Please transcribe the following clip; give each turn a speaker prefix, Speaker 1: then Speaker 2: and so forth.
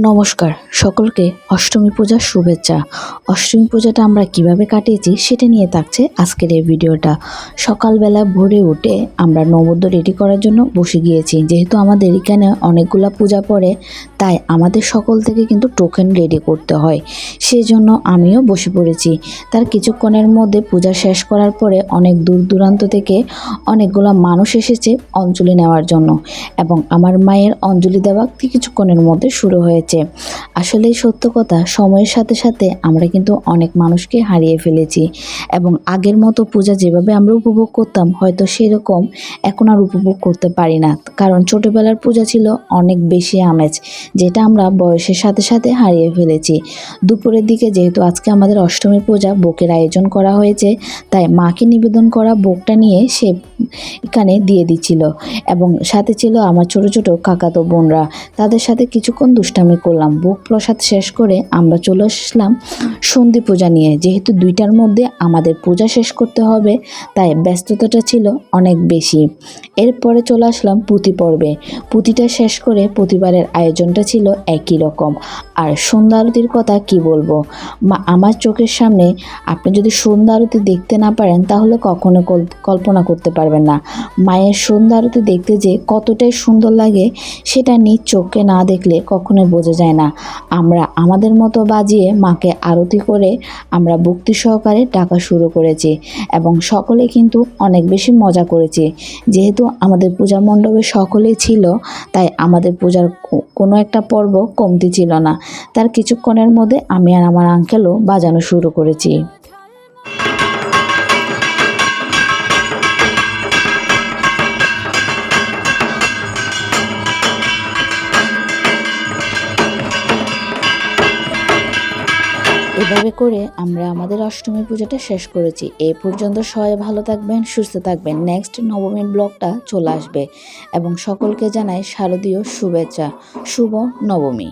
Speaker 1: নমস্কার, সকলকে অষ্টমী পূজার শুভেচ্ছা। অষ্টমী পূজাটা আমরা কীভাবে কাটিয়েছি সেটা নিয়ে থাকছে আজকের এই ভিডিওটা। সকালবেলা ভোরে উঠে আমরা নবদ্য রেডি করার জন্য বসে গিয়েছি। যেহেতু আমাদের এখানে অনেকগুলা পূজা পড়ে, তাই আমাদের সকল থেকে কিন্তু টোকেন রেডি করতে হয়। সেই জন্য আমিও বসে পড়েছি। তার কিছুক্ষণের মধ্যে পূজা শেষ করার পরে অনেক দূর দূরান্ত থেকে অনেকগুলা মানুষ এসেছে অঞ্জলি নেওয়ার জন্য। এবং আমার মায়ের অঞ্জলি দেওয়া কিছুক্ষণের মধ্যে শুরু হয়েছে। হয়েছে। আসলে সত্য কথা, সময়ের সাথে সাথে আমরা কিন্তু অনেক মানুষকে হারিয়ে ফেলেছি এবং আগের মতো পূজা যেভাবে আমরা উপভোগ করতাম, হয়তো সেরকম এখন আর উপভোগ করতে পারি না। কারণ ছোটবেলার পূজা ছিল অনেক বেশি আমেজ, যেটা আমরা বয়সের সাথে সাথে হারিয়ে ফেলেছি। দুপুরের দিকে যেহেতু আজকে আমাদের অষ্টমী পূজা, ভোগের আয়োজন করা হয়েছে, তাই মাকে নিবেদন করা ভোগটা নিয়ে সে এখানে দিয়ে দিচ্ছিল এবং সাথে ছিল আমার ছোট ছোট কাকাতো বোনরা, তাদের সাথে কিছুক্ষণ দুষ্টামি করলাম। ভোগ প্রসাদ শেষ করে আমরা চলে আসলাম সন্ধি পূজা নিয়ে। যেহেতু দুইটার মধ্যে আমাদের পূজা শেষ করতে হবে, তাই ব্যস্ততাটা ছিল অনেক বেশি। এরপরে চলে আসলাম পুঁতি পর্বে। পুঁতিটা শেষ করে প্রতিবারের আয়োজনটা ছিল একই রকম। আর সন্ধ্যা আরতির কথা কি বলব? মা, আমার চোখের সামনে আপনি যদি সন্ধ্যা আরতি দেখতে না পারেন, তাহলে কখনো কল্পনা করতে পারবেন না। মায়ের সন্ধ্যা আরতি দেখতে যে কতটাই সুন্দর লাগে, সেটা নিজ চোখে না দেখলে কখনোই বোঝা যায় না। আমরা আমাদের মতো বাজিয়ে মাকে আরতি করে আমরা ভক্তি সহকারে টাকা শুরু করেছি এবং সকলে কিন্তু অনেক বেশি মজা করেছি। যেহেতু আমাদের পূজা মণ্ডপে সকলেই ছিল, তাই আমাদের পূজার কোনো একটা পর্ব কমতি ছিল না। তার কিছুক্ষণের মধ্যে আমি আর আমার আঙ্কেলও বাজানো শুরু করেছি। এভাবে করে আমরা আমাদের অষ্টমী পূজাটা শেষ করেছি। এ পর্যন্ত সবাই ভালো থাকবেন, সুস্থ থাকবেন। নেক্সট নবমীর ব্লগটা চলে আসবে। এবং সকলকে জানাই শারদীয় শুভেচ্ছা। শুভ নবমী।